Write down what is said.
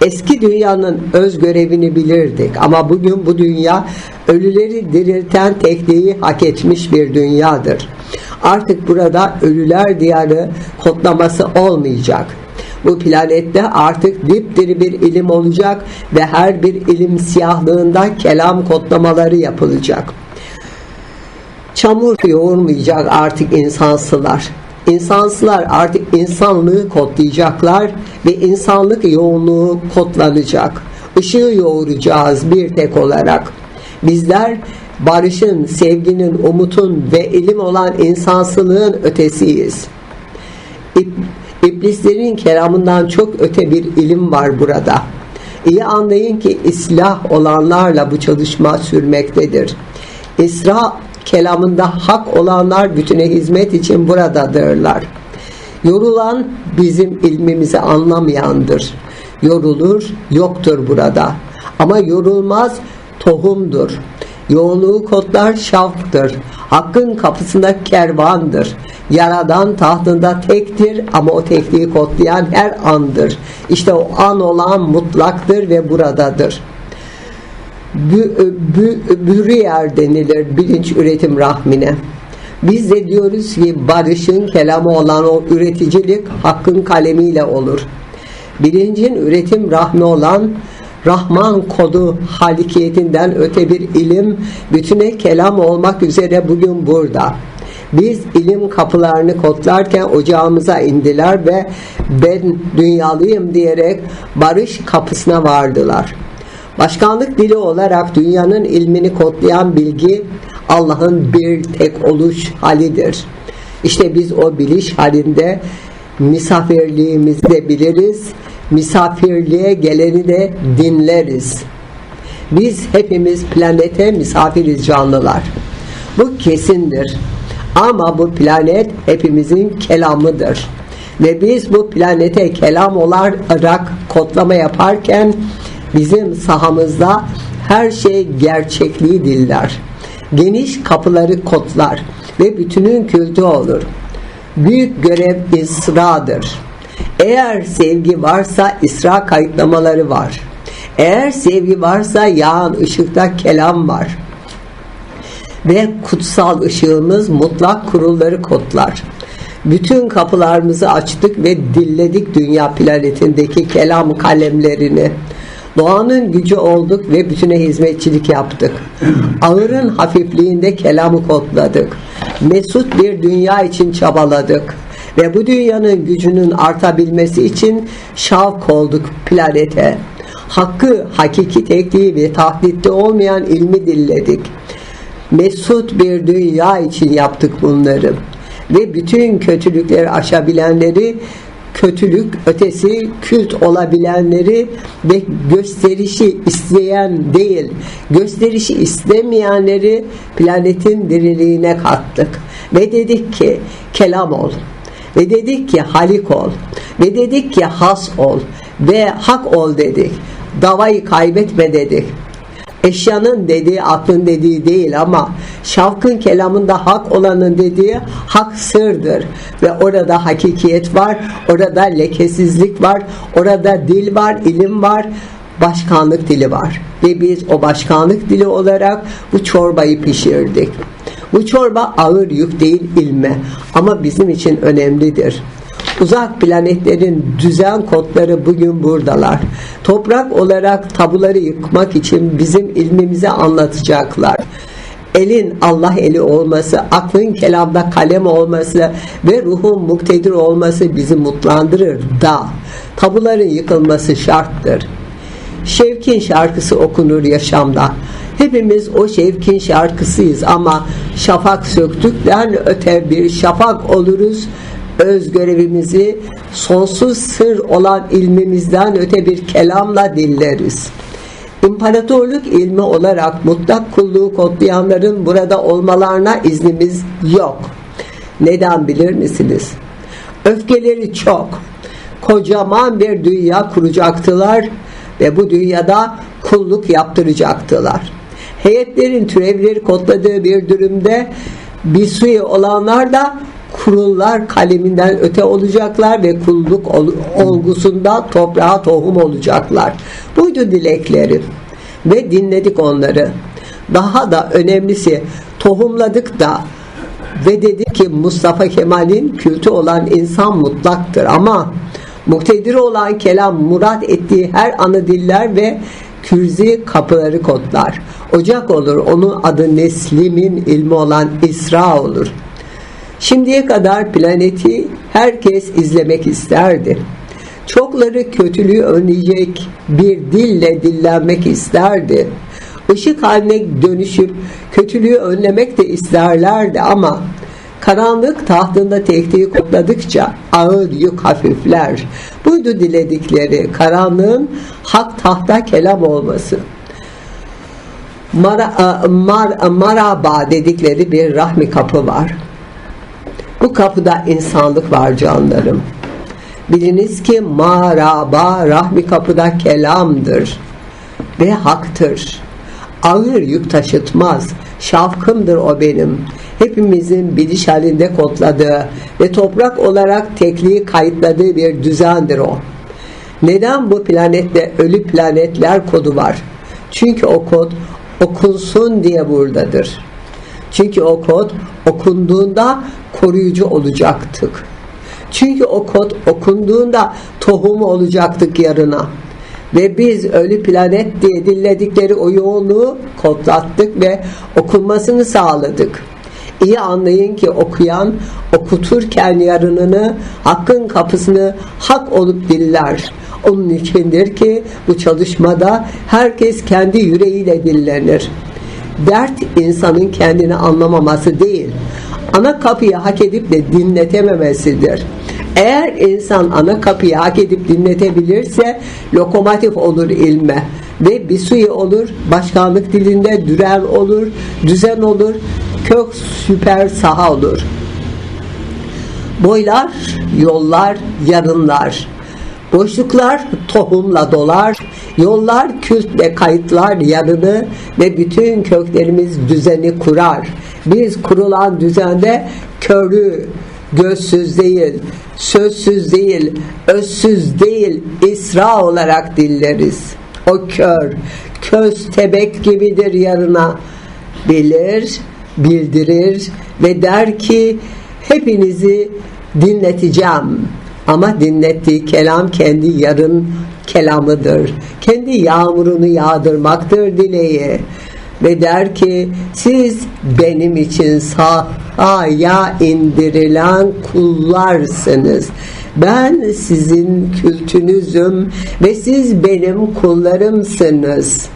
Eski dünyanın öz görevini bilirdik ama bugün bu dünya ölüleri dirilten tekniği hak etmiş bir dünyadır. Artık burada ölüler diyarı kodlaması olmayacak. Bu planette artık dipdiri bir ilim olacak ve her bir ilim siyahlığında kelam kodlamaları yapılacak. Çamur yoğurmayacak artık insansılar. İnsansılar artık insanlığı kodlayacaklar ve insanlık yoğunluğu kodlanacak. Işığı yoğuracağız bir tek olarak. Bizler barışın, sevginin, umutun ve ilim olan insansılığın ötesiyiz. İb- İblislerin kelamından çok öte bir ilim var burada. İyi anlayın ki islah olanlarla bu çalışma sürmektedir. İsra kelamında hak olanlar bütüne hizmet için buradadırlar. Yorulan bizim ilmimizi anlamayandır. Yorulur, yoktur burada. Ama yorulmaz, tohumdur. Yoğunluğu kodlar şavktır. Hakkın kapısında kervandır. Yaradan tahtında tektir ama o tekliği kodlayan her andır. İşte o an olan mutlaktır ve buradadır. Bü, bü, bürüyer denilir bilinç üretim rahmine. Biz de diyoruz ki barışın kelamı olan o üreticilik hakkın kalemiyle olur. Bilincin üretim rahmi olan Rahman kodu halikiyetinden öte bir ilim bütüne kelam olmak üzere bugün burada. Biz ilim kapılarını kodlarken ocağımıza indiler ve ben dünyalıyım diyerek barış kapısına vardılar. Başkanlık dili olarak dünyanın ilmini kodlayan bilgi Allah'ın bir tek oluş halidir. İşte biz o biliş halinde misafirliğimizi de biliriz, misafirliğe geleni de dinleriz. Biz hepimiz planete misafiriz canlılar. Bu kesindir. Ama bu planet hepimizin kelamıdır. Ve biz bu planete kelam olarak kodlama yaparken bizim sahamızda her şey gerçekliği diller. Geniş kapıları kodlar ve bütünün kültü olur. Büyük görev İsra'dır. Eğer sevgi varsa İsra kayıtlamaları var. Eğer sevgi varsa yağan ışıkta kelam var. Ve kutsal ışığımız mutlak kurulları kodlar. Bütün kapılarımızı açtık ve dilledik dünya planetindeki kelam kalemlerini. Doğanın gücü olduk ve bütüne hizmetçilik yaptık. Ağırın hafifliğinde kelamı kodladık. Mesut bir dünya için çabaladık. Ve bu dünyanın gücünün artabilmesi için şavk olduk planete. Hakkı, hakiki tekliği ve tahditte olmayan ilmi dilledik. Mesut bir dünya için yaptık bunları. Ve bütün kötülükleri aşabilenleri kötülük ötesi kült olabilenleri ve gösterişi isteyen değil gösterişi istemeyenleri planetin diriliğine kattık. Ve dedik ki kelam ol. Ve dedik ki halik ol. Ve dedik ki has ol. Ve hak ol dedik. Davayı kaybetme dedik Eşyanın dediği aklın dediği değil ama şavkın kelamında hak olanın dediği hak sırdır. Ve orada hakikiyet var, orada lekesizlik var, orada dil var, ilim var, başkanlık dili var. Ve biz o başkanlık dili olarak bu çorbayı pişirdik. Bu çorba ağır yük değil ilme ama bizim için önemlidir. Uzak planetlerin düzen kodları bugün buradalar. Toprak olarak tabuları yıkmak için bizim ilmimizi anlatacaklar. Elin Allah eli olması, aklın kelamda kalem olması ve ruhun muktedir olması bizi mutlandırır da tabuların yıkılması şarttır. Şevkin şarkısı okunur yaşamda. Hepimiz o Şevkin şarkısıyız ama şafak söktükten öte bir şafak oluruz öz görevimizi sonsuz sır olan ilmimizden öte bir kelamla dilleriz. İmparatorluk ilmi olarak mutlak kulluğu kodlayanların burada olmalarına iznimiz yok. Neden bilir misiniz? Öfkeleri çok. Kocaman bir dünya kuracaktılar ve bu dünyada kulluk yaptıracaktılar. Heyetlerin türevleri kodladığı bir durumda bir suyu olanlar da kurullar kaleminden öte olacaklar ve kulluk ol- olgusundan toprağa tohum olacaklar. Buydu dilekleri ve dinledik onları. Daha da önemlisi tohumladık da ve dedi ki Mustafa Kemal'in kültü olan insan mutlaktır ama muktedir olan kelam murat ettiği her anı diller ve kürzi kapıları kodlar. Ocak olur onun adı Neslim'in ilmi olan İsra olur. Şimdiye kadar planeti herkes izlemek isterdi. Çokları kötülüğü önleyecek bir dille dillenmek isterdi. Işık haline dönüşüp kötülüğü önlemek de isterlerdi ama karanlık tahtında tektiği kodladıkça ağır yük hafifler. Buydu diledikleri karanlığın hak tahta kelam olması. Mara, mar, maraba dedikleri bir rahmi kapı var. Bu kapıda insanlık var canlarım. Biliniz ki maraba rahmi kapıda kelamdır ve haktır. Ağır yük taşıtmaz. Şafkımdır o benim. Hepimizin biliş halinde kodladığı ve toprak olarak tekliği kayıtladığı bir düzendir o. Neden bu planette ölü planetler kodu var? Çünkü o kod okunsun diye buradadır. Çünkü o kod okunduğunda koruyucu olacaktık. Çünkü o kod okunduğunda tohum olacaktık yarına. Ve biz ölü planet diye dilledikleri o yoğunluğu kodlattık ve okunmasını sağladık. İyi anlayın ki okuyan okuturken yarınını hakkın kapısını hak olup diller. Onun içindir ki bu çalışmada herkes kendi yüreğiyle dillenir. Dert insanın kendini anlamaması değil, ana kapıyı hak edip de dinletememesidir. Eğer insan ana kapıyı hak edip dinletebilirse lokomotif olur ilme ve bir suyu olur, başkanlık dilinde düren olur, düzen olur, kök süper saha olur. Boylar, yollar, yarınlar. Boşluklar tohumla dolar, yollar kült ve kayıtlar yanını ve bütün köklerimiz düzeni kurar. Biz kurulan düzende körü, gözsüz değil, sözsüz değil, özsüz değil, isra olarak dilleriz. O kör, köz tebek gibidir yarına. Bilir, bildirir ve der ki hepinizi dinleteceğim. Ama dinlettiği kelam kendi yarın kelamıdır. Kendi yağmurunu yağdırmaktır dileği. Ve der ki siz benim için sahaya indirilen kullarsınız. Ben sizin kültünüzüm ve siz benim kullarımsınız.''